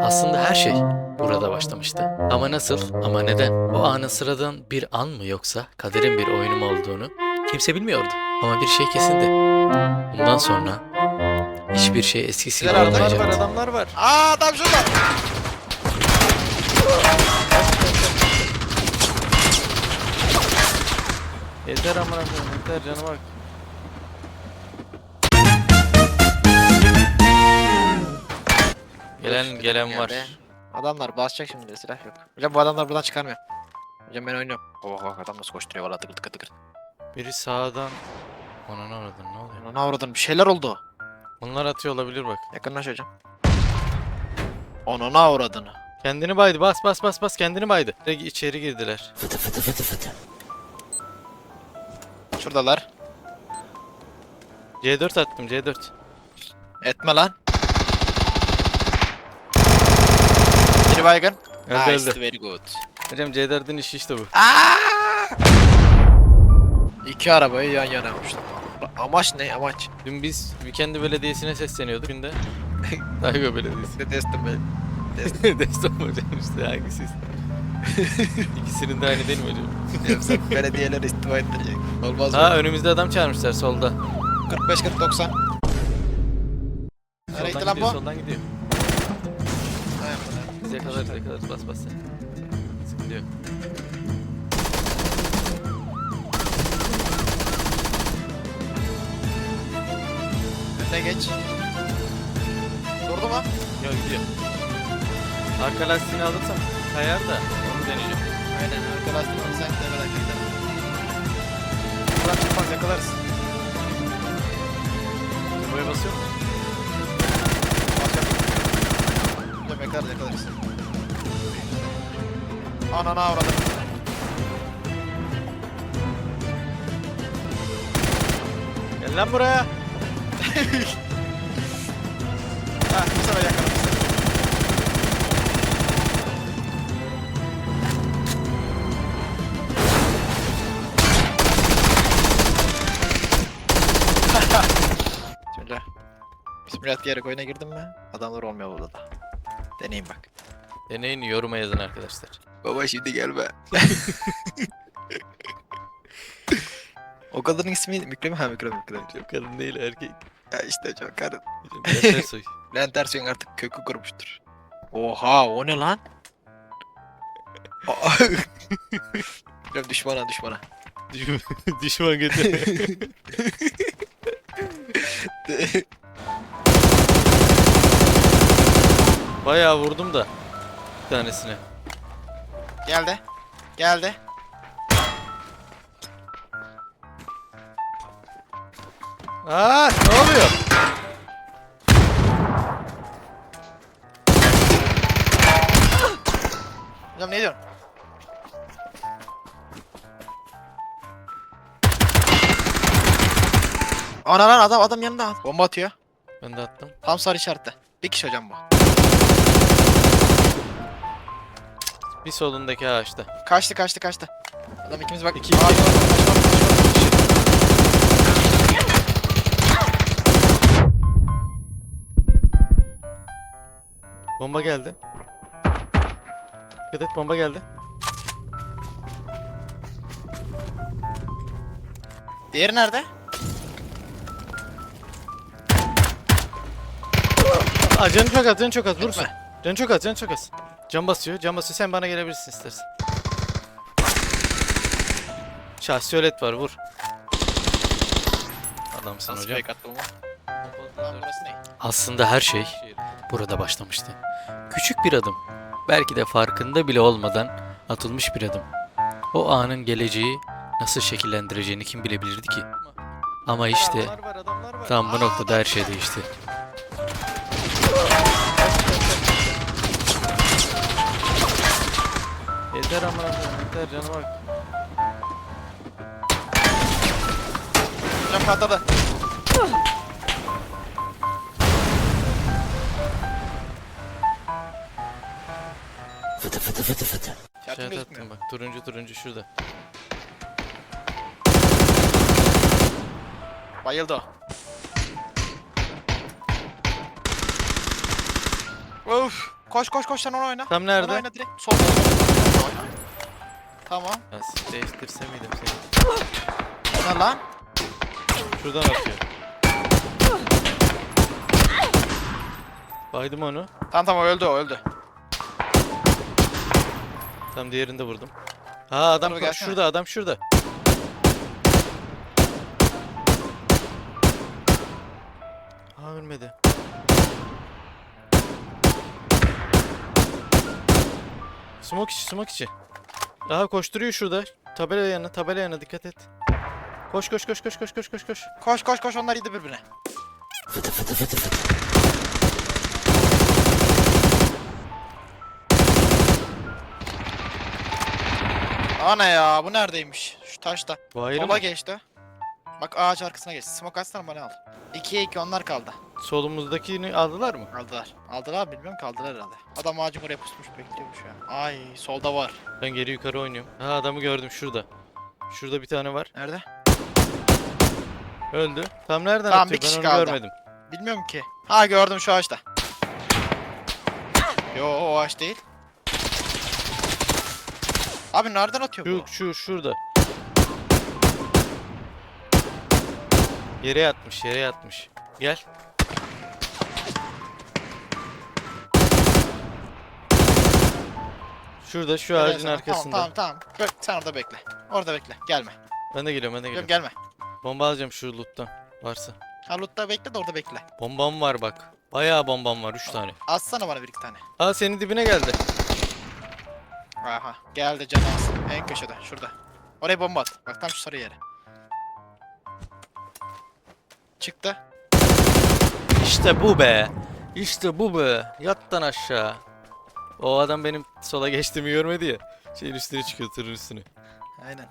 Aslında her şey burada başlamıştı. Ama nasıl, ama neden? O anın sıradan bir an mı yoksa kaderin bir oyunu mu olduğunu kimse bilmiyordu. Ama bir şey kesindi. Bundan sonra hiçbir şey eskisi gibi adamlar var olmayacaktı. adamlar var. Aa adam şurada. Yeter amına koyayım yeter canıma bak. Gelen Dur, gelen geldi. var. Adamlar basacak şimdi silah yok. Hocam bu adamlar buradan çıkarmıyor. Hocam ben oynuyorum. Oha adam nasıl koşturuyor valla tıkır tıkır tıkır. Biri sağdan. Ona ne aradın ne oluyor? Ona ne avradın bir şeyler oldu. Onlar atıyor olabilir bak. Yakınlaş hocam. Ona ne avradını. Kendini baydı bas bas bas bas kendini baydı. Direkt içeri girdiler. Şuradalar. C4 attım C4. Etme lan. Biri baygın. Öldü nice, öldü. very good. Hocam C4'ün işi işte bu. İki arabayı yan yana yapmışlar. Amaç ne amaç? Dün biz Vikendi Belediyesi'ne sesleniyorduk. Dün de Daygo Belediyesi. Ne testim ben. Destan hocam işte hangisi? İkisinin de aynı değil mi hocam? Yoksa belediyeler istifa ettirecek. Olmaz Ha mı? önümüzde adam çağırmışlar solda. 45 40 90. Nereye gitti lan gidiyor, bu? soldan gidiyor. Biz yakalarız yakalarız bas bas sen. Sıkıntı yok. Önüne geç. Durdu mu? Yok gidiyor. Arka lastiğini alırsam kayar da onu deneyeceğim. Aynen arka lastiğini alırsan gider. Buradan çıkmaz yakalarız. Buraya basıyor mu? Hocam yakalarız. Anana avradım. Gel lan buraya. Ha bu sefer yakaladım. Şöyle. Bismillah diyerek oyuna girdim mi? Adamlar olmuyor burada da. Deneyim bak. Deneyin yoruma yazın arkadaşlar. Baba şimdi gelme. o kadının ismi Mükrem ha Mükrem Mükrem. Çok kadın değil erkek. Ya işte çok. Hocam Bülent Ersoy. Bülent Ersoy'un artık kökü kurmuştur. Oha o ne lan? Aa. Mükrem düşmana düşmana. Düşman- Düşman getir. Bayağı vurdum da. Bir tanesine. Geldi. Geldi. Aa ne oluyor? Hocam ne diyorsun? Ana lan adam adam yanında. Bomba atıyor. Ben de attım. Tam sarı işaretle. Bir kişi hocam bu. Bir solundaki ağaçta. Kaçtı kaçtı kaçtı. Adam ikimiz bak. İki, iki. kaç. Bomba geldi. Dikkat et bomba geldi. Diğeri nerede? Aa canı çok az canı çok az vursun. Canı çok az canı çok az. Can basıyor can basıyor sen bana gelebilirsin istersen. Şahsiyolet var vur. Adamsın Nasıl hocam. fake? Aslında her şey burada başlamıştı. Küçük bir adım. Belki de farkında bile olmadan atılmış bir adım. O anın geleceği nasıl şekillendireceğini kim bilebilirdi ki? Ama işte tam bu noktada her şey değişti. Yeter amına koyayım yeter canıma bak. Hocam patladı. İşaretim İşaret gözükmüyor. attım bak turuncu turuncu şurada. Bayıldı o. Of. Koş koş koş sen onu oyna. Tam Onu nerede? oyna direkt. Solda. Tamam. Ya siz değiştirse miydim seni? Ne lan? Şuradan atıyor. Baydım onu. Tamam tamam öldü o öldü. Tam diğerini de vurdum. Ha adam gelsene. şurada adam şurada. Ha ölmedi. Smoke içi smoke içi. Daha koşturuyor şurada. Tabela yanına tabela yanına dikkat et. Koş koş koş koş koş koş koş koş. Koş koş koş onlar yedi birbirine. Ana ya bu neredeymiş? Şu taşta. Bu ayrı Sola geçti. Bak ağaç arkasına geçti. Smoke atsana bana al. 2'ye 2 onlar kaldı. Solumuzdakini aldılar mı? Aldılar. Aldılar bilmiyorum kaldılar herhalde. Adam ağacın oraya pusmuş bekliyormuş ya. Ay solda var. Ben geri yukarı oynuyorum. Ha adamı gördüm şurada. Şurada bir tane var. Nerede? Öldü. Tam nereden Tamam, atıyor? kişi ben onu kaldı. görmedim. Bilmiyorum ki. Ha gördüm şu ağaçta. Yo o ağaç değil. Abi nereden atıyor bu? Şu şu şurada. Yere yatmış, yere yatmış. Gel. Şurada şu Gel ağacın sana. arkasında. Tamam tamam tamam. Bek- sen orada bekle. Orada bekle. Gelme. Ben de geliyorum, ben de Geliyorum geliyorum. gelme. Bomba alacağım şu loot'tan. Varsa. Ha lootta bekle de orada bekle. Bombam var bak. Bayağı bombam var 3 tane. Atsana bana bir iki tane. Aa senin dibine geldi. Aha. Geldi canı alsın. En köşede. Şurada. Oraya bomba at. Bak tam şu sarı yere. Çıktı. İşte bu be. İşte bu be. Yattan aşağı. O adam benim sola geçtiğimi görmedi ya. Şeyin üstüne çıkıyor tırın üstüne. Aynen.